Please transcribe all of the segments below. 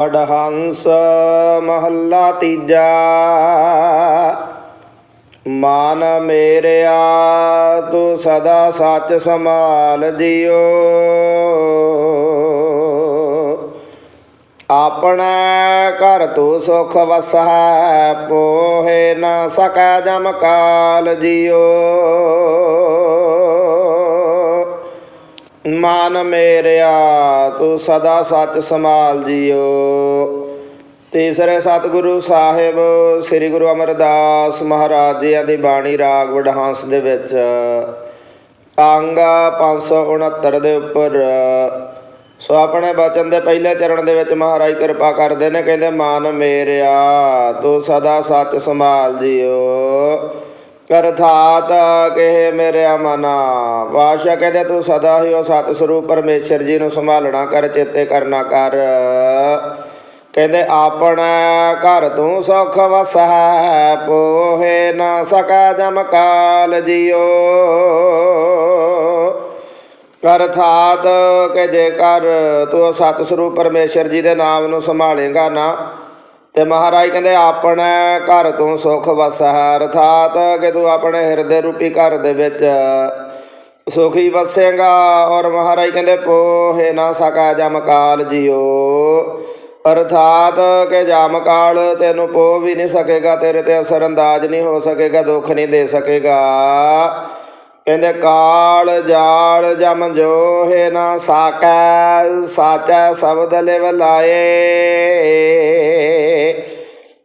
ਅਡਹੰਸ ਮਹੱਲਾ ਤੀਜਾ। ਮਾਨ ਮੇਰਿਆ, ਤੂੰ ਸਦਾ ਸੱਚ ਸੰਭਾਲ ਜਿਓ ਆਪਣਾ ਘਰ ਤੂੰ ਸੁਖ ਵਸੈ, ਪੋਹੇ ਨਾ ਸਕੈ ਜਮ ਕਾਲ ਜਿਓ। ਮਨ ਮੇਰਿਆ, ਤੂੰ ਸਦਾ ਸੱਚ ਸੰਭਾਲ ਜਿਓ ਤੀਸਰੇ ਸਤਿਗੁਰੂ ਸਾਹਿਬ, ਸ੍ਰੀ ਗੁਰੂ ਅਮਰਦਾਸ ਮਹਾਰਾਜ ਜੀ ਦੀ ਬਾਣੀ ਰਾਗ ਵਡਹੰਸ ਦੇ ਵਿੱਚ, ਅੰਗ 569 ਦੇ ਉੱਪਰ, ਸੋ ਆਪਣੇ ਬਚਨ ਦੇ ਪਹਿਲੇ ਚਰਨ ਦੇ ਵਿੱਚ ਮਹਾਰਾਜ ਕਿਰਪਾ ਕਰਦੇ ਨੇ, ਕਹਿੰਦੇ, ਮਨ ਮੇਰਿਆ, ਤੂੰ ਸਦਾ ਸੱਚ ਸੰਭਾਲ ਜਿਓ ਅਰਥਾਤ ਕਹੇ ਮੇਰੇ ਮਨਾ ਵਾਸ਼ਾ ਕਹਿੰਦੇ, ਤੂੰ ਸਦਾ ਹੀ ਉਹ ਸਤ ਸਰੂਪ ਪਰਮੇਸ਼ਰ ਜੀ ਨੂੰ ਸੰਭਾਲਣਾ ਕਰ, ਚੇਤੇ ਕਰਨਾ ਕਰ। ਕਹਿੰਦੇ, ਆਪਣਾ ਘਰ ਤੂੰ ਸੁਖ ਵਸੈ, ਪੋਹੇ ਨਾ ਸਕਾ ਜਮ ਕਾਲ ਜਿਓ। ਅਰਥਾਤ ਕਿ ਜੇਕਰ ਤੂੰ ਸਤ ਸਰੂਪ ਪਰਮੇਸ਼ਰ ਜੀ ਦੇ ਨਾਮ ਨੂੰ ਸੰਭਾਲੇਗਾ ਨਾ ਤੇ ਮਹਾਰਾਜ ਕਹਿੰਦੇ, ਆਪਣੇ ਘਰ ਤੂੰ ਸੁਖ ਵਸੈ, ਅਰਥਾਤ ਕਿ ਤੂੰ ਆਪਣੇ ਹਿਰਦੇ ਰੂਪੀ ਘਰ ਦੇ ਵਿੱਚ ਸੁਖੀ ਵਸੇਗਾ। ਔਰ ਮਹਾਰਾਜ ਕਹਿੰਦੇ, ਪੋਹੇ ਨਾ ਸਕਾ ਜਮ ਕਾਲ ਜਿਓ। ਅਰਥਾਤ ਕਿ ਜਮ ਕਾਲ ਤੈਨੂੰ ਪੋ ਵੀ ਨਹੀਂ ਸਕੇਗਾ, ਤੇਰੇ ਤੇ ਅਸਰ ਅੰਦਾਜ਼ ਨਹੀਂ ਹੋ ਸਕੇਗਾ, ਦੁੱਖ ਨਹੀਂ ਦੇ ਸਕੇਗਾ। ਕਹਿੰਦੇ, ਕਾਲ ਜਾਲ ਜਮ ਜੋ ਹੈ ਨਾ ਸਾਕੈ, ਸਾਚਾ ਸ਼ਬਦ ਲਿਵ ਲਾਏ।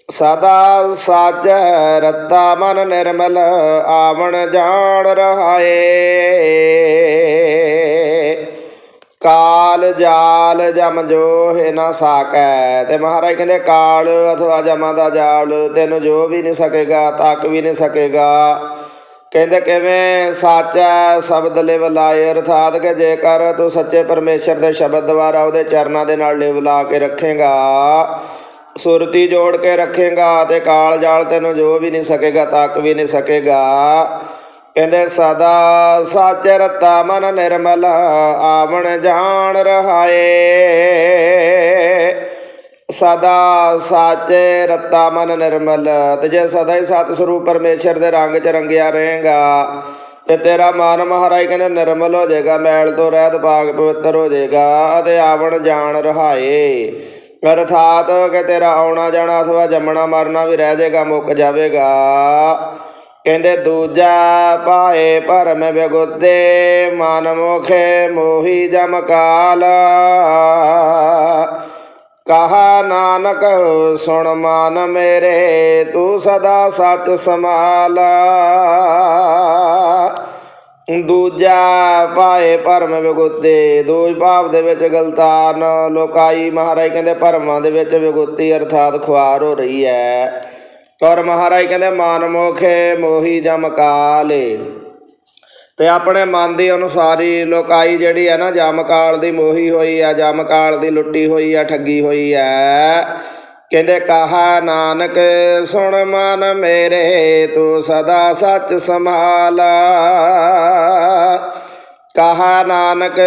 ਸਦਾ ਸਾਚ ਰੱਤਾ ਮਨ ਨਿਰਮਲ, ਆਵਣ ਜਾਣ ਰਹਾਏ। ਕਾਲ ਜਾਲ ਜਮ ਜੋ ਹੈ ਨਾ ਸਾਕੈ। ਤੇ ਮਹਾਰਾਜ ਕਹਿੰਦੇ, ਕਾਲ ਅਥਵਾ ਜਮਾਂ ਦਾ ਜਾਲ ਤੈਨੂੰ ਜੋ ਵੀ ਨਹੀਂ ਸਕੇਗਾ, ਤੱਕ ਵੀ ਨਹੀਂ ਸਕੇਗਾ। ਕਹਿੰਦੇ ਕਿਵੇਂ ਸਾਚਾ ਸ਼ਬਦ ਲਿਵ ਲਾਏ ਅਰਥਾਤ ਕਿ ਜੇਕਰ ਤੂੰ ਸੱਚੇ ਪਰਮੇਸ਼ਰ ਦੇ ਸ਼ਬਦ ਦੁਆਰਾ ਉਹਦੇ ਚਰਨਾਂ ਦੇ ਨਾਲ ਲਿਵ ਲਾ ਕੇ ਰੱਖੇਗਾ, ਸੁਰਤੀ ਜੋੜ ਕੇ ਰੱਖੇਗਾ ਤੇ ਕਾਲ ਜਾਲ ਤੈਨੂੰ ਜੋ ਵੀ ਨਹੀਂ ਸਕੇਗਾ, ਤੱਕ ਵੀ ਨਹੀਂ ਸਕੇਗਾ। ਕਹਿੰਦੇ ਸਦਾ ਸੱਚ ਰਤਾ ਮਨ ਨਿਰਮਲ, ਆਵਣ ਜਾਣ ਰਹਾਏ। ਸਦਾ ਸਾਚੇ ਰਤਾ ਮਨ ਨਿਰਮਲ, ਤੇ ਜੇ ਸਦਾ ਹੀ ਸਤ ਸਰੂਪ ਪਰਮੇਸ਼ਰ ਦੇ ਰੰਗ ਚ ਰੰਗਿਆ ਰਹੇਗਾ, ਤੇ ਤੇਰਾ ਮਨ ਮਹਾਰਾਜ ਕਹਿੰਦੇ ਨਿਰਮਲ ਹੋ ਜਾਏਗਾ, ਮੈਲ ਤੋਂ ਰਹਿਤ ਪਾਕ ਪਵਿੱਤਰ ਹੋ ਜਾਏਗਾ, ਅਤੇ ਆਵਣ ਜਾਣ ਰਹਾਏ। ਅਰਥਾਤ ਕਿ ਤੇਰਾ ਆਉਣਾ ਜਾਣਾ ਅਥਵਾ ਜੰਮਣਾ ਮਰਨਾ ਵੀ ਰਹਿ ਜਾਏਗਾ, ਮੁੱਕ ਜਾਵੇਗਾ। ਕਹਿੰਦੇ ਦੂਜਾ ਪਾਏ ਭਰਮ ਵਿਗੁੱਤੇ ਮਨ ਮੁਖੇ ਮੋਹੀ ਜਮ ਕਾਲ। ਕਹਾ ਨਾਨਕ, ਸੁਣ ਮਨ ਮੇਰੇ, ਤੂੰ ਸਦਾ ਸੱਚ ਸਮਾਲਾ ਦੂਜਾ ਪਾਏ ਭਰਮ ਵਿਗੁੱਤੇ, ਦੂਜ ਭਾਵ ਦੇ ਵਿੱਚ ਗਲਤਾਨ। ਲੋਕਾਈ ਮਹਾਰਾਜ ਕਹਿੰਦੇ, ਭਰਮਾਂ ਦੇ ਵਿੱਚ ਵਿਗੁੱਤੀ ਅਰਥਾਤ ਖੁਆਰ ਹੋ ਰਹੀ ਹੈ। ਔਰ ਮਹਾਰਾਜ ਕਹਿੰਦੇ, ਮਾਨ ਮੋਖੇ ਮੋਹੀ ਜਮ ਕਾਲੇ। ਤੇ ਆਪਣੇ ਮਨ ਦੇ ਅਨੁਸਾਰ ਹੀ ਲੋਕਾਈ ਜਿਹੜੀ ਹੈ ਨਾ, ਜਮਕਾਲ ਦੀ ਮੋਹੀ ਹੋਈ ਹੈ ਜਮ ਕਾਲ ਦੀ ਲੁੱਟੀ ਹੋਈ ਹੈ, ਠੱਗੀ ਹੋਈ ਹੈ। ਕਹਿੰਦੇ, ਕਹਾ ਨਾਨਕ, ਸੁਣ ਮਨ ਮੇਰੇ, ਤੂੰ ਸਦਾ ਸੱਚ ਸੰਭਾਲਾ। ਕਹਾ ਨਾਨਕ,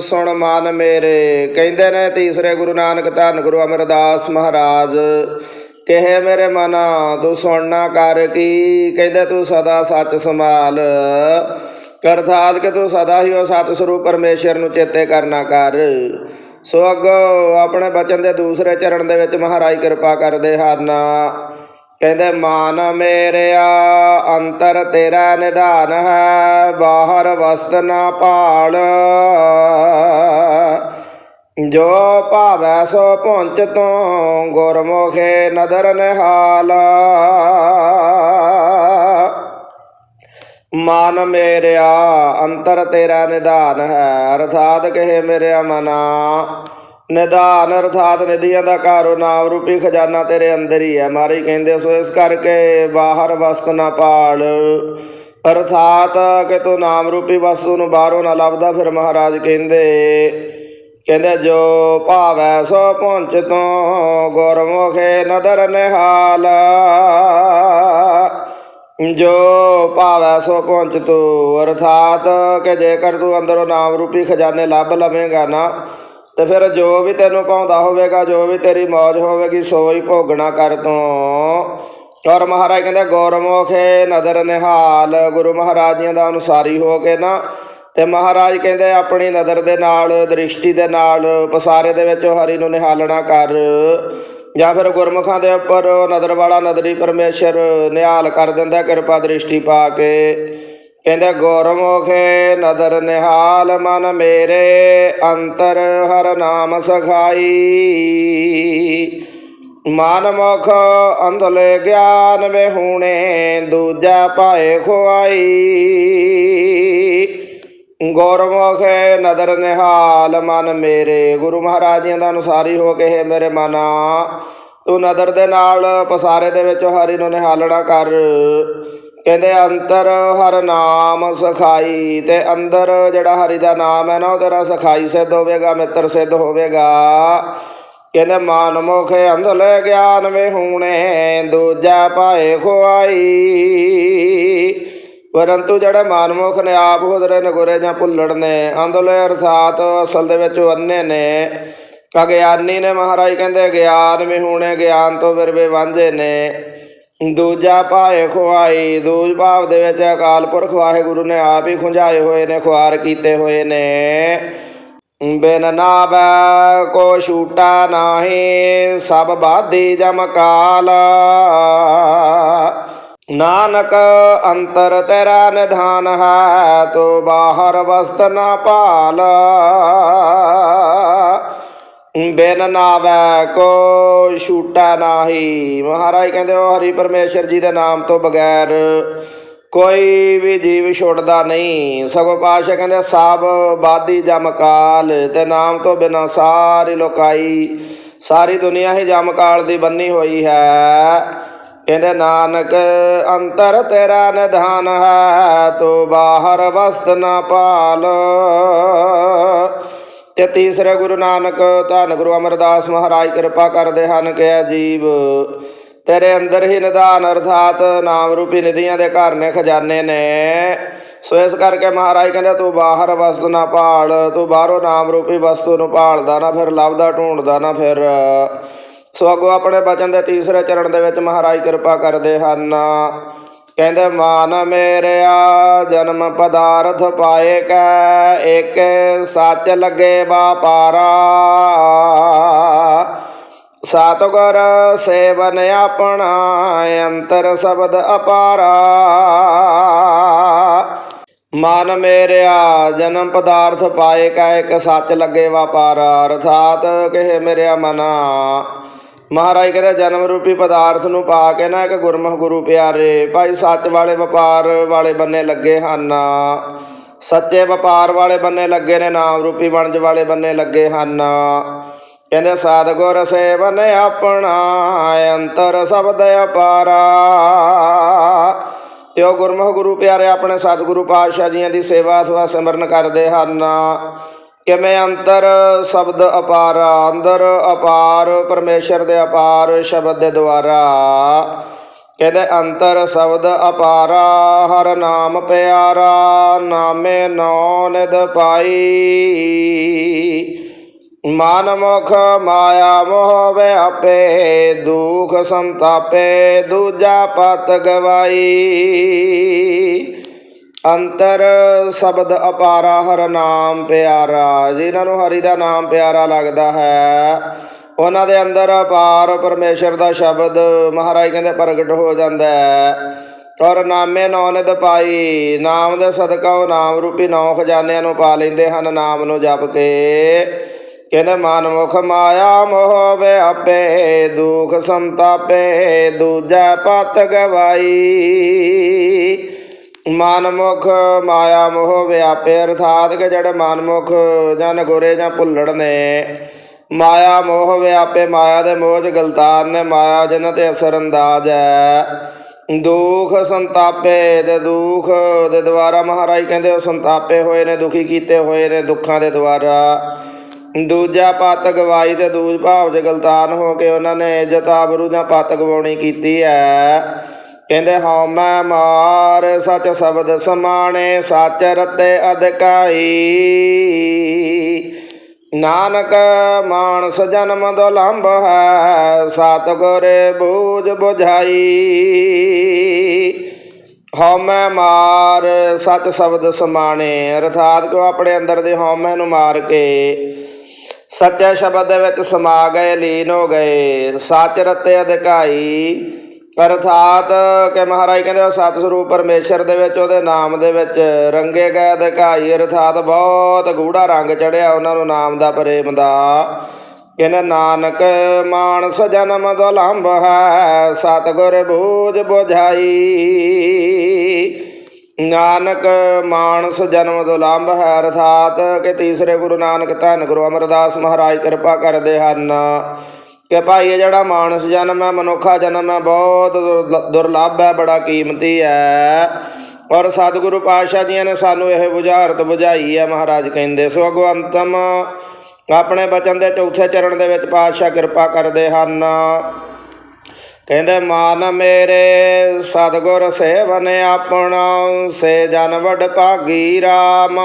ਸੁਣ ਮਨ ਮੇਰੇ। ਕਹਿੰਦੇ ਨੇ ਤੀਸਰੇ ਗੁਰੂ ਨਾਨਕ ਧੰਨ ਗੁਰੂ ਅਮਰਦਾਸ ਮਹਾਰਾਜ, ਕਹੇ ਮੇਰੇ ਮਨਾ, ਤੂੰ ਸੁਣਨਾ ਕਰ ਕੀ? ਕਹਿੰਦੇ, ਤੂੰ ਸਦਾ ਸੱਚ ਸੰਭਾਲ। ਅਰਥਾਤ ਕਿ ਤੂੰ ਸਦਾ ਹੀ ਉਹ ਸਤ ਸਰੂਪ ਪਰਮੇਸ਼ਰ ਨੂੰ ਚੇਤੇ ਕਰਨਾ ਕਰ। ਸੋ ਅੱਗੋ ਆਪਣੇ ਬਚਨ ਦੇ ਦੂਸਰੇ ਚਰਨ ਦੇ ਵਿੱਚ ਮਹਾਰਾਜ ਕਿਰਪਾ ਕਰਦੇ ਹਨ। ਕਹਿੰਦੇ, ਮਾਨ ਮੇਰਿਆ, ਅੰਤਰ ਤੇਰਾ ਨਿਧਾਨ ਹੈ, ਬਾਹਰ ਵਸਤ ਨਾ ਪਾਲ ਜੋ ਭਾਵੈ ਸੋ ਪਹੁੰਚ ਤੋਂ, ਗੁਰਮੁਖੇ ਨਦਰ ਨਿਹਾਲ। ਮਨ ਮੇਰਿਆ, ਅੰਤਰ ਤੇਰਾ ਨਿਧਾਨ ਹੈ। ਅਰਥਾਤ ਕਹੇ ਮੇਰਿਆ ਮਨਾ। ਨਿਧਾਨ ਅਰਥਾਤ ਨਿਧੀਆਂ ਦਾ ਘਰੋ, ਨਾਮ ਰੂਪੀ ਖਜ਼ਾਨਾ ਤੇਰੇ ਅੰਦਰ ਹੀ ਹੈ। ਮਾਰੀ ਕਹਿੰਦੇ ਸੋ ਇਸ ਕਰਕੇ ਬਾਹਰ ਵਸਤ ਨਾ ਪਾਲ। ਅਰਥਾਤ ਕਿ ਤੂੰ ਨਾਮ ਰੂਪੀ ਵਸੂ ਨੂੰ ਬਾਹਰੋਂ ਨਾ ਲੱਭਦਾ। ਫਿਰ ਮਹਾਰਾਜ ਕਹਿੰਦੇ ਕਹਿੰਦੇ ਜੋ ਭਾਵੈ ਸੋ ਪਹੁੰਚ ਤੋਂ ਗੁਰਮੁਖੇ ਨਦਰ ਨਿਹਾਲ। ਜੋ ਭਾਵੈ ਸੋ ਪਹੁੰਚ ਤੂੰ, ਅਰਥਾਤ ਕਿ ਜੇਕਰ ਤੂੰ ਅੰਦਰੋਂ ਨਾਮ ਰੂਪੀ ਖਜ਼ਾਨੇ ਲੱਭ ਲਵੇਂਗਾ ਨਾ, ਤੇ ਫਿਰ ਜੋ ਵੀ ਤੈਨੂੰ ਪਾਉਂਦਾ ਹੋਵੇਗਾ, ਜੋ ਵੀ ਤੇਰੀ ਮੌਜ ਹੋਵੇਗੀ, ਸੋ ਹੀ ਭੋਗਣਾ ਕਰ ਤੂੰ। ਔਰ ਮਹਾਰਾਜ ਕਹਿੰਦੇ ਗੌਰਮੋਖੇ ਨਦਰ ਨਿਹਾਲ, ਗੁਰੂ ਮਹਾਰਾਜ ਦੀਆਂ ਦਾ ਅਨੁਸਾਰੀ ਹੋ ਕੇ ਨਾ, ਤੇ ਮਹਾਰਾਜ ਕਹਿੰਦੇ, ਆਪਣੀ ਨਦਰ ਦੇ ਨਾਲ, ਦ੍ਰਿਸ਼ਟੀ ਦੇ ਨਾਲ, ਪਸਾਰੇ ਦੇ ਵਿੱਚ ਹਰੀ ਨੂੰ ਨਿਹਾਲਣਾ ਕਰ। ਜਾਂ ਫਿਰ ਗੁਰਮੁਖਾਂ ਦੇ ਉੱਪਰ ਨਦਰ ਵਾਲਾ ਨਦਰੀ ਪਰਮੇਸ਼ਰ ਨਿਹਾਲ ਕਰ ਦਿੰਦਾ, ਕਿਰਪਾ ਦ੍ਰਿਸ਼ਟੀ ਪਾ ਕੇ। ਕਹਿੰਦੇ, ਗੁਰਮੁਖੇ ਨਦਰ ਨਿਹਾਲ, ਮਨ ਮੇਰੇ ਅੰਤਰ ਹਰ ਨਾਮ ਸਖਾਈ। ਮਨ ਮੁਖ ਅੰਧਲੇ ਗਿਆਨ ਵੇ ਹੁਣੇ, ਦੂਜਾ ਪਾਏ ਖੁਆਈ। ਗੁਰਮੁਖੇ ਨਦਰ ਨਿਹਾਲ ਮਨ ਮੇਰੇ। ਗੁਰੂ ਮਹਾਰਾਜ ਜੀ ਦਾ ਅਨੁਸਾਰੀ ਹੋ ਕੇ ਹੈ ਮੇਰੇ ਮਨਾ। ਤੂੰ ਨਦਰ ਦੇ ਨਾਲ ਪਸਾਰੇ ਦੇ ਵਿੱਚ ਹਰੀ ਨੂੰ ਨਿਹਾਲਣਾ ਕਰ। ਕਹਿੰਦੇ, ਅੰਤਰ ਹਰ ਨਾਮ ਸਖਾਈ ਤੇ ਅੰਦਰ ਜਿਹੜਾ ਹਰੀ ਦਾ ਨਾਮ ਹੈ ਨਾ ਉਹ ਤੇਰਾ ਸਖਾਈ ਸਿੱਧ ਹੋਵੇਗਾ, ਮਿੱਤਰ ਸਿੱਧ ਹੋਵੇਗਾ। ਕਹਿੰਦੇ, ਮਾਨ ਮੁਖ ਅੰਧਲੇ ਗਿਆਨ ਵੇ ਹੁਣੇ, ਦੂਜਾ ਪਾਏ ਖੁਆਈ। ਪਰੰਤੂ ਜਿਹੜੇ ਮਾਨਮੁਖ ਨੇ, ਆਪ ਹੁਦਰੇ ਨਗੁਰੇ ਜਾਂ ਭੁੱਲੜ ਨੇ, ਅੰਦੋਲੇ ਅਰਥਾਤ ਅਸਲ ਦੇ ਵਿੱਚ ਉਹ ਅੰਨੇ ਨੇ। ਗਿਆਨੀ ਨੇ ਮਹਾਰਾਜ ਕਹਿੰਦੇ, ਗਿਆਨ ਵੀ ਹੁਣੇ ਗਿਆਨ ਤੋਂ ਵਿਰਵੇ ਵਾਂਝੇ ਨੇ। ਦੂਜਾ ਭਾਏ ਖੁਆਈ ਦੂਜ ਭਾਵ ਦੇ ਵਿੱਚ ਅਕਾਲ ਪੁਰਖ ਵਾਹਿਗੁਰੂ ਨੇ ਆਪ ਹੀ ਖੁੰਝਾਏ ਹੋਏ ਨੇ, ਖੁਆਰ ਕੀਤੇ ਹੋਏ ਨੇ। ਬਿਨ ਨਾਵੈ ਕੋ ਛੂਟਾ ਨਾਹੀ, ਸਭ ਬਾਧੀ ਜਮ ਕਾਲ। ਨਾਨਕ ਅੰਤਰ ਤੇਰਾ ਨਿਧਾਨ ਹੈ, ਤੋ ਬਾਹਰ ਵਸਤ ਨਾ ਭਾਲ। ਬਿਨ ਨਾਵੈ ਕੋ ਛੂਟਾ ਨਾਹੀ। ਮਹਾਰਾਜ ਕਹਿੰਦੇ, ਉਹ ਹਰੀ ਪਰਮੇਸ਼ਰ ਜੀ ਦੇ ਨਾਮ ਤੋਂ ਬਗੈਰ ਕੋਈ ਵੀ ਜੀਵ ਛੁੱਟਦਾ ਨਹੀਂ। ਸਗੋਂ ਪਾਸ਼ਾ ਕਹਿੰਦੇ ਸਾਬ ਬਾਦੀ ਜਮਕਾਲ ਤੇ ਨਾਮ ਤੋਂ ਬਿਨਾ ਸਾਰੀ ਲੋਕਾਈ, ਸਾਰੀ ਦੁਨੀਆ ਹੀ ਜਮਕਾਲ ਦੀ ਬੰਨੀ ਹੋਈ ਹੈ। ਕਹਿੰਦੇ, ਨਾਨਕ, ਅੰਤਰ ਤੇਰਾ ਨਿਧਾਨ ਹੈ, ਤੋ ਬਾਹਰ ਵਸਤ ਨਾ ਪਾਲ। ਤੇ ਤੀਸਰੇ ਗੁਰੂ ਨਾਨਕ, ਧੰਨ ਗੁਰੂ ਅਮਰਦਾਸ ਮਹਾਰਾਜ, ਕਿਰਪਾ ਕਰਦੇ ਹਨ ਕਿ ਅਜੀਬ ਤੇਰੇ ਅੰਦਰ ਹੀ ਨਿਧਾਨ, ਅਰਥਾਤ ਨਾਮ ਰੂਪੀ ਨਿਧੀਆਂ ਦੇ ਘਰ ਨੇ ਖਜ਼ਾਨੇ ਨੇ। ਸੋ ਇਸ ਕਰਕੇ ਮਹਾਰਾਜ ਕਹਿੰਦੇ, ਤੂੰ ਬਾਹਰ ਵਸਤ ਨਾ ਭਾਲ ਤੂੰ ਬਾਹਰੋਂ ਨਾਮ ਰੂਪੀ ਵਸਤੂ ਨੂੰ ਭਾਲਦਾ ਨਾ ਫਿਰ, ਲੱਭਦਾ ਢੂੰਡਦਾ ਨਾ ਫਿਰ। ਸੋ ਅੱਗੋਂ ਆਪਣੇ ਬਚਨ ਦੇ ਤੀਸਰੇ ਚਰਨ ਦੇ ਵਿੱਚ ਮਹਾਰਾਜ ਕਿਰਪਾ ਕਰਦੇ ਹਨ। ਕਹਿੰਦੇ, ਮਾਨ ਮੇਰਿਆ, ਜਨਮ ਪਦਾਰਥ ਪਾਏ ਕੈ, ਇੱਕ ਸੱਚ ਲੱਗੇ ਵਾਪਾਰਾ। ਸਤਿਗੁਰ ਸੇਵਨ ਆਪਣਾ, ਅੰਤਰ ਸ਼ਬਦ ਅਪਾਰਾ। ਮਨ ਮੇਰਿਆ, ਜਨਮ ਪਦਾਰਥ ਪਾਏ ਕੈ, ਇੱਕ ਸੱਚ ਲੱਗੇ ਵਾਪਾਰਾ। ਅਰਥਾਤ ਕਹੇ ਮੇਰਿਆ ਮਨਾ। ਮਹਾਰਾਜ ਕਹਿੰਦੇ ਜਨਮ ਰੂਪੀ ਪਦਾਰਥ ਨੂੰ ਪਾ ਕੇ ਨਾ ਇੱਕ ਗੁਰਮੁਖ ਗੁਰੂ ਪਿਆਰੇ, ਭਾਈ ਸੱਚ ਵਾਲੇ ਵਪਾਰ ਵਾਲੇ ਬੰਨੇ ਲੱਗੇ ਹਨ। ਸੱਚੇ ਵਪਾਰ ਵਾਲੇ ਬੰਨੇ ਲੱਗੇ ਨੇ, ਨਾਮ ਰੂਪੀ ਵਣਜ ਵਾਲੇ ਬੰਨੇ ਲੱਗੇ ਹਨ। ਕਹਿੰਦੇ, ਸਤਿਗੁਰ ਸੇਵਨ ਆਪਣਾ, ਅੰਤਰ ਸ਼ਬਦ ਅਪਾਰਾ ਤੇ ਉਹ ਗੁਰਮੁਖ ਗੁਰੂ ਪਿਆਰੇ ਆਪਣੇ ਸਤਿਗੁਰੂ ਪਾਤਸ਼ਾਹ ਜੀਆਂ ਦੀ ਸੇਵਾ ਅਥਵਾ ਸਿਮਰਨ ਕਰਦੇ ਹਨ। ਕਿਵੇਂ ਅੰਤਰ ਸ਼ਬਦ ਅਪਾਰ, ਅੰਦਰ ਅਪਾਰ, ਪਰਮੇਸ਼ਰ ਦੇ ਅਪਾਰ, ਸ਼ਬਦ ਦੇ ਦੁਆਰਾ? ਕਹਿੰਦੇ ਅੰਤਰ ਸ਼ਬਦ ਅਪਾਰਾ, ਹਰ ਨਾਮ ਪਿਆਰਾ, ਨਾਮੇ ਨੌ ਨਿਦ ਪਾਈ। ਮਨ ਮੁਖ ਮਾਇਆ ਮੋਹ ਵਿਆਪੇ ਦੁਖ ਸੰਤਾਪੇ ਦੂਜਾ ਪਤ ਗਵਾਈ। ਅੰਤਰ ਸ਼ਬਦ ਅਪਾਰਾ ਹਰ ਨਾਮ ਪਿਆਰਾ, ਜਿਨ੍ਹਾਂ ਨੂੰ ਹਰੀ ਦਾ ਨਾਮ ਪਿਆਰਾ ਲੱਗਦਾ ਹੈ, ਉਹਨਾਂ ਦੇ ਅੰਦਰ ਅਪਾਰ ਪਰਮੇਸ਼ਰ ਦਾ ਸ਼ਬਦ ਮਹਾਰਾਜ ਕਹਿੰਦੇ ਪ੍ਰਗਟ ਹੋ ਜਾਂਦਾ ਹੈ। ਔਰ ਨਾਮੇ ਨੌ ਨਿਦ ਪਾਈ, ਨਾਮ ਦੇ ਸਦਕਾ ਉਹ ਨਾਮ ਰੂਪੀ ਨੌ ਖਜ਼ਾਨਿਆਂ ਨੂੰ ਪਾ ਲੈਂਦੇ ਹਨ, ਨਾਮ ਨੂੰ ਜਪ ਕੇ। ਕਹਿੰਦੇ, ਮਨ ਮੁਖ ਮਾਇਆ ਮੋਹ ਵਿਆਪੇ ਦੁਖ ਸੰਤਾਪੇ ਦੂਜਾ ਪਤ ਗਵਾਈ। ਮਨਮੁਖ ਮਾਇਆ ਮੋਹ ਵਿਆਪੇ ਅਰਥਾਤ ਕਿ ਜਿਹੜੇ ਮਨ ਮੁਖ ਜਾਂ ਨਗੋਰੇ ਜਾਂ ਭੁੱਲੜ ਨੇ। ਮਾਇਆ ਮੋਹ ਵਿਆਪੇ, ਮਾਇਆ ਦੇ ਮੋਹ ਚ ਗਲਤਾਨ ਨੇ, ਮਾਇਆ ਜਿਨ੍ਹਾਂ ਤੇ ਅਸਰ ਅੰਦਾਜ਼ ਹੈ। ਦੁਖ ਸੰਤਾਪੇ ਤੇ ਦੁਖ ਦੇ ਦੁਆਰਾ ਮਹਾਰਾਜ ਕਹਿੰਦੇ ਉਹ ਸੰਤਾਪੇ ਹੋਏ ਨੇ, ਦੁਖੀ ਕੀਤੇ ਹੋਏ ਨੇ ਦੁੱਖਾਂ ਦੇ ਦੁਆਰਾ। ਦੂਜਾ ਪੱਤ ਗਵਾਈ ਤੇ ਦੂਜ ਭਾਵ ਚ ਗਲਤਾਨ ਹੋ ਕੇ ਉਹਨਾਂ ਨੇ ਇੱਜ਼ਤ ਆਬਰੂ ਜਾਂ ਪੱਤ ਗਵਾਉਣੀ ਕੀਤੀ ਹੈ। ਕਹਿੰਦੇ ਹਉ ਮੈਂ ਮਾਰ, ਸੱਚ ਸ਼ਬਦ ਸਮਾਣੇ, ਸੱਚ ਰਤੇ ਅਧਿਕਾਈ। ਨਾਨਕ ਮਾਨਸ ਜਨਮ ਦੁਲੰਭ ਹੈ ਸਤਿਗੁਰ ਬੂਝ ਬੁਝਾਈ। ਹਉਮੈ ਮਾਰ ਸਤ ਸ਼ਬਦ ਸਮਾਣੇ, ਅਰਥਾਤ ਕਿ ਆਪਣੇ ਅੰਦਰ ਦੇ ਹਉਮੈ ਨੂੰ ਮਾਰ ਕੇ ਸੱਚੇ ਸ਼ਬਦ ਦੇ ਵਿੱਚ ਸਮਾ ਗਏ, ਲੀਨ ਹੋ ਗਏ, ਸੱਚ ਰਤੇ ਅਧਿਕਾਈ। ਅਰਥਾਤ ਕਿ ਮਹਾਰਾਜ ਕਹਿੰਦੇ ਉਹ ਸਤ ਸਰੂਪ ਪਰਮੇਸ਼ਰ ਦੇ ਵਿੱਚ, ਉਹਦੇ ਨਾਮ ਦੇ ਵਿੱਚ ਰੰਗੇ ਗਏ ਅਧਿਕਾਈ ਅਰਥਾਤ ਬਹੁਤ ਗੂੜਾ ਰੰਗ ਚੜਿਆ ਉਹਨਾਂ ਨੂੰ ਨਾਮ ਦਾ ਪ੍ਰੇਮ ਦਾ। ਕਹਿੰਦੇ, ਨਾਨਕ ਮਾਨਸ ਜਨਮ ਦੁਲੰਭ ਹੈ, ਸਤਿਗੁਰ ਬੂਝ ਬੁਝਾਈ। ਨਾਨਕ ਮਾਨਸ ਜਨਮ ਦੁਲੰਭ ਹੈ, ਅਰਥਾਤ ਕਿ ਤੀਸਰੇ ਗੁਰੂ ਨਾਨਕ, ਧੰਨ ਗੁਰੂ ਅਮਰਦਾਸ ਮਹਾਰਾਜ, ਕਿਰਪਾ ਕਰਦੇ ਹਨ। ਕਿ ਭਾਈ ਇਹ ਜਿਹੜਾ ਮਾਨਸ ਜਨਮ ਹੈ, ਮਨੁੱਖਾ ਜਨਮ ਹੈ, ਬਹੁਤ ਦੁਰਲ- ਦੁਰਲੱਭ ਹੈ, ਬੜਾ ਕੀਮਤੀ ਹੈ। ਔਰ ਸਤਿਗੁਰੂ ਪਾਤਸ਼ਾਹ ਜੀਆਂ ਨੇ ਸਾਨੂੰ ਇਹ ਬੁਝਾਰਤ ਬੁਝਾਈ ਹੈ, ਮਹਾਰਾਜ ਕਹਿੰਦੇ ਸੋ ਅਗਵੰਤਮ ਆਪਣੇ ਬਚਨ ਦੇ ਚੌਥੇ ਚਰਨ ਦੇ ਵਿੱਚ ਪਾਤਸ਼ਾਹ ਕਿਰਪਾ ਕਰਦੇ ਹਨ। ਕਹਿੰਦੇ, ਮਾਨ ਮੇਰੇ ਸਤਗੁਰ ਸੇਵਨ ਆਪਣਾ, ਸੇ ਜਨ ਵਡ ਭਾਗੀ ਰਾਮ।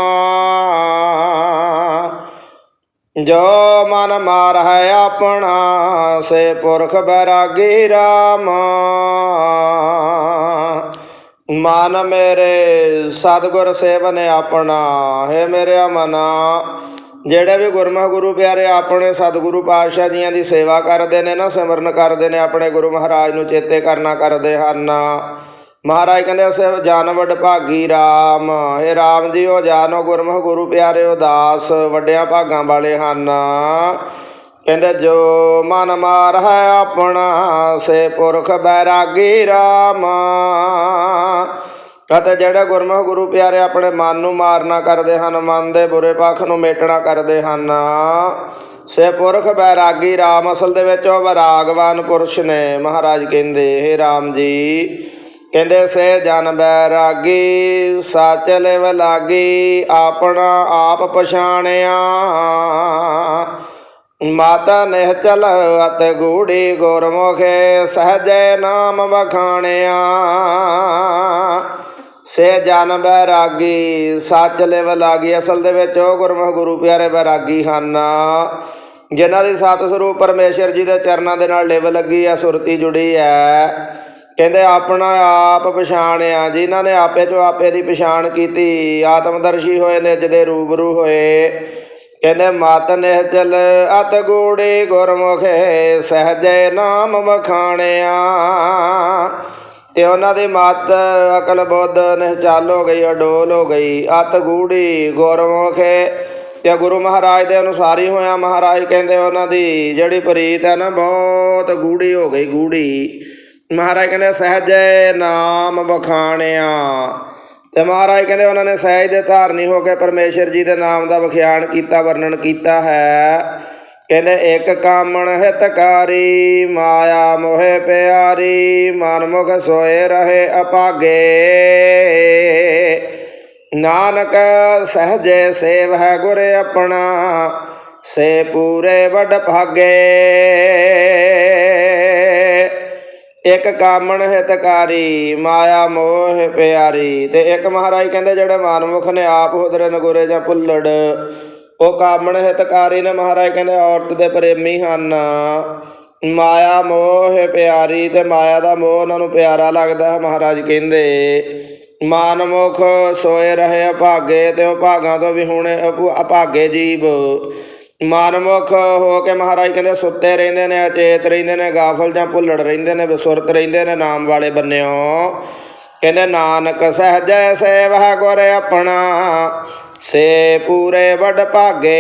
ਜੋ ਮਨ ਮਾਰ ਹੈ ਆਪਣਾ, ਸੇ ਪੁਰਖ ਬੈਰਾਗੀ ਰਾਮ। ਮਨ ਮੇਰੇ ਸਤਗੁਰ ਸੇਵਨ ਆਪਣਾ, ਹੈ ਮੇਰੇ ਮਨਾ ਜਿਹੜੇ ਵੀ ਗੁਰਮੁਖ ਗੁਰੂ ਪਿਆਰੇ ਆਪਣੇ ਸਤਿਗੁਰੂ ਪਾਤਸ਼ਾਹ ਜੀਆਂ ਦੀ ਸੇਵਾ ਕਰਦੇ ਨੇ ਨਾ, ਸਿਮਰਨ ਕਰਦੇ ਨੇ, ਆਪਣੇ ਗੁਰੂ ਮਹਾਰਾਜ ਨੂੰ ਚੇਤੇ ਕਰਨਾ ਕਰਦੇ ਹਨ। ਮਹਾਰਾਜ ਕਹਿੰਦੇ ਅਸੇ ਜਨ ਵਡ ਭਾਗੀ RAM ਇਹ RAM ਜੀ ਉਹ ਜਾਨੋ ਗੁਰਮੁਖ ਗੁਰੂ ਪਿਆਰੇ ਉਦਾਸ ਵੱਡਿਆਂ ਭਾਗਾਂ ਵਾਲੇ ਹਨ। ਕਹਿੰਦੇ, ਜੋ ਮਨ ਮਾਰ ਹੈ ਆਪਣਾ, ਸੇ ਪੁਰਖ ਬੈਰਾਗੀ RAM ਅਤੇ ਜਿਹੜੇ ਗੁਰਮੁਖ ਗੁਰੂ ਪਿਆਰੇ ਆਪਣੇ ਮਨ ਨੂੰ ਮਾਰਨਾ ਕਰਦੇ ਹਨ, ਮਨ ਦੇ ਬੁਰੇ ਪੱਖ ਨੂੰ ਮੇਟਣਾ ਕਰਦੇ ਹਨ। ਸੇ ਪੁਰਖ ਬੈਰਾਗੀ RAM ਅਸਲ ਦੇ ਵਿੱਚ ਉਹ ਵਿਰਾਗਵਾਨ ਪੁਰਸ਼ ਨੇ। ਮਹਾਰਾਜ ਕਹਿੰਦੇ हे RAM ਜੀ ਕਹਿੰਦੇ, ਸੇ ਜਨ ਬੈਰਾਗੀ, ਸਚ ਲਿਵ ਲਾਗੀ, ਆਪਣਾ ਆਪ ਪਛਾਣਿਆ। ਮਾਤਾ ਨਿਹਚਲ ਅਤ ਗੂੜੀ ਗੁਰਮੁਖੇ ਸਹਜੇ ਨਾਮ ਵਖਾਣਿਆ। ਸੇ ਜਨ ਬੈਰਾਗੀ, ਸੱਚ ਲਿਵ ਲਾਗੀ। ਅਸਲ ਦੇ ਵਿੱਚ ਉਹ ਗੁਰਮੁਖ ਗੁਰੂ ਪਿਆਰੇ ਬੈਰਾਗੀ ਹਨ। ਜਿਨ੍ਹਾਂ ਦੀ ਸਤ ਸਰੂਪ ਪਰਮੇਸ਼ਰ ਜੀ ਦੇ ਚਰਨਾਂ ਦੇ ਨਾਲ ਲਿਵ ਲੱਗੀ ਹੈ, ਸੁਰਤੀ ਜੁੜੀ ਹੈ। ਕਹਿੰਦੇ ਆਪਣਾ ਆਪ ਪਛਾਣਿਆ ਜਿਨ੍ਹਾਂ ਨੇ ਆਪੇ ਚੋਂ ਆਪੇ ਦੀ ਪਛਾਣ ਕੀਤੀ, ਆਤਮਦਰਸ਼ੀ ਹੋਏ ਨੇ ਜਦੇ ਰੂਬਰੂ ਹੋਏ। ਕਹਿੰਦੇ ਮਤ ਨਿਹਚਲ ਅਤ ਗੂੜੀ ਗੁਰਮੁਖੇ, ਸਹਜੇ ਨਾਮ ਵਖਾਣਿਆ। ਤੇ ਉਹਨਾਂ ਦੀ ਮਤ ਅਕਲ ਬੁੱਧ ਨਿਹਚਲ ਹੋ ਗਈ, ਅਡੋਲ ਹੋ ਗਈ। ਅਤ ਗੂੜੀ ਗੁਰਮੁਖੇ, ਤੇ ਗੁਰੂ ਮਹਾਰਾਜ ਦੇ ਅਨੁਸਾਰ ਹੀ ਹੋਇਆ। ਮਹਾਰਾਜ ਕਹਿੰਦੇ ਉਹਨਾਂ ਦੀ ਜਿਹੜੀ ਪ੍ਰੀਤ ਹੈ ਨਾ, ਬਹੁਤ ਗੂੜੀ ਹੋ ਗਈ, ਗੂੜੀ। ਮਹਾਰਾਜ ਕਹਿੰਦੇ, ਸਹਜੇ ਨਾਮ ਵਖਾਣਿਆ। ਤੇ ਮਹਾਰਾਜ ਕਹਿੰਦੇ, ਉਹਨਾਂ ਨੇ ਸਹਿਜ ਦੇ ਧਾਰਨੀ ਹੋ ਕੇ ਪਰਮੇਸ਼ਰ ਜੀ ਦੇ ਨਾਮ ਦਾ ਵਿਖਿਆਨ ਕੀਤਾ, ਵਰਣਨ ਕੀਤਾ ਹੈ। ਕਹਿੰਦੇ, ਇੱਕ ਕਾਮਣ ਹਿਤਕਾਰੀ, ਮਾਇਆ ਮੋਹਿ ਪਿਆਰੀ, ਮਨਮੁਖ ਸੋਏ ਰਹੇ ਅਪਾਗੇ। ਨਾਨਕ ਸਹਜੇ ਸੇਵ ਹੈ ਗੁਰ ਆਪਣਾ, ਸੇ ਪੂਰੇ ਵਡ ਭਾਗੇ। ਇੱਕ ਕਾਮਣ ਹਿਤਕਾਰੀ, ਮਾਇਆ ਮੋਹ ਪਿਆਰੀ। ਤੇ ਇੱਕ ਮਹਾਰਾਜ ਕਹਿੰਦੇ, ਜਿਹੜੇ ਮਾਨਮੁਖ ਨੇ ਆਪ ਹੁਦਰੇ ਨਗੁਰੇ ਜਾਂ ਪੁੱਲੜ ਉਹ ਕਾਮਣ ਹਿਤਕਾਰੀ ਨੇ। ਮਹਾਰਾਜ ਕਹਿੰਦੇ, ਔਰਤ ਦੇ ਪ੍ਰੇਮੀ ਹਨ। ਮਾਇਆ ਮੋਹ ਪਿਆਰੀ ਤੇ ਮਾਇਆ ਦਾ ਮੋਹ ਉਹਨਾਂ ਨੂੰ ਪਿਆਰਾ ਲੱਗਦਾ ਹੈ ਮਹਾਰਾਜ ਕਹਿੰਦੇ। ਮਾਨਮੁਖ ਸੋਏ ਰਹੇ ਅਭਾਗੇ ਤੇ ਉਹ ਭਾਗਾਂ ਤੋਂ ਵੀ ਹੁਣ ਅਪੁ- ਅਭਾਗੇ ਜੀਵ। ਮਨਮੁਖ ਹੋ ਕੇ ਮਹਾਰਾਜ ਕਹਿੰਦੇ ਸੁੱਤੇ ਰਹਿੰਦੇ ਨੇ, ਅਚੇਤ ਰਹਿੰਦੇ ਨੇ, ਗਾਫਲ ਜਾਂ ਭੁੱਲੜ ਰਹਿੰਦੇ ਨੇ ਬਸੁਰਤ ਰਹਿੰਦੇ ਨੇ, ਨਾਮ ਵਾਲੇ ਬੰਨਿਓ। ਕਹਿੰਦੇ ਨਾਨਕ ਸਹਜੈ ਸੇਵਾ ਗੁਰ ਆਪਣਾ, ਸੇ ਪੂਰੇ ਵਡ ਭਾਗੇ।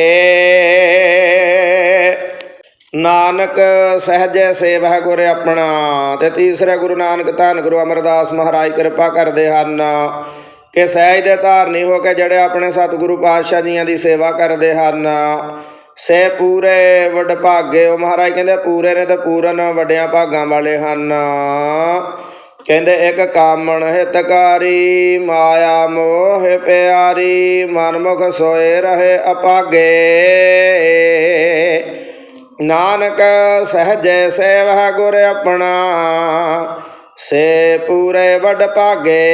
ਨਾਨਕ ਸਹਜੈ ਸੇਵਾ ਗੁਰ ਆਪਣਾ, ਤੇ ਤੀਸਰੇ ਗੁਰੂ ਨਾਨਕ ਧੰਨ ਗੁਰੂ ਅਮਰਦਾਸ ਮਹਾਰਾਜ ਕਿਰਪਾ ਕਰਦੇ ਹਨ, ਕਿ ਸਹਿਜ ਦੇ ਧਾਰਨੀ ਹੋ ਕੇ ਜਿਹੜੇ ਆਪਣੇ ਸਤਿਗੁਰੂ ਪਾਤਸ਼ਾਹ ਜੀਆਂ ਦੀ ਸੇਵਾ ਕਰਦੇ ਹਨ। ਸੇ ਪੂਰੇ ਵਡ ਭਾਗੇ। ਉਹ ਮਹਾਰਾਜ ਕਹਿੰਦੇ, ਪੂਰੇ ਨੇ ਤਾਂ ਪੂਰਨ ਵੱਡਿਆਂ ਭਾਗਾਂ ਵਾਲੇ ਹਨ। ਕਹਿੰਦੇ, ਇੱਕ ਕਾਮਣ ਹਿਤਕਾਰੀ, ਮਾਇਆ ਮੋਹ ਪਿਆਰੀ, ਮਨਮੁਖ ਸੋਏ ਰਹੇ ਅਪਾਗੇ। ਨਾਨਕ ਸਹਜੈ ਸੇਵਾ ਗੁਰ ਆਪਣਾ, ਸੇ ਪੂਰੇ ਵਡ ਭਾਗੇ।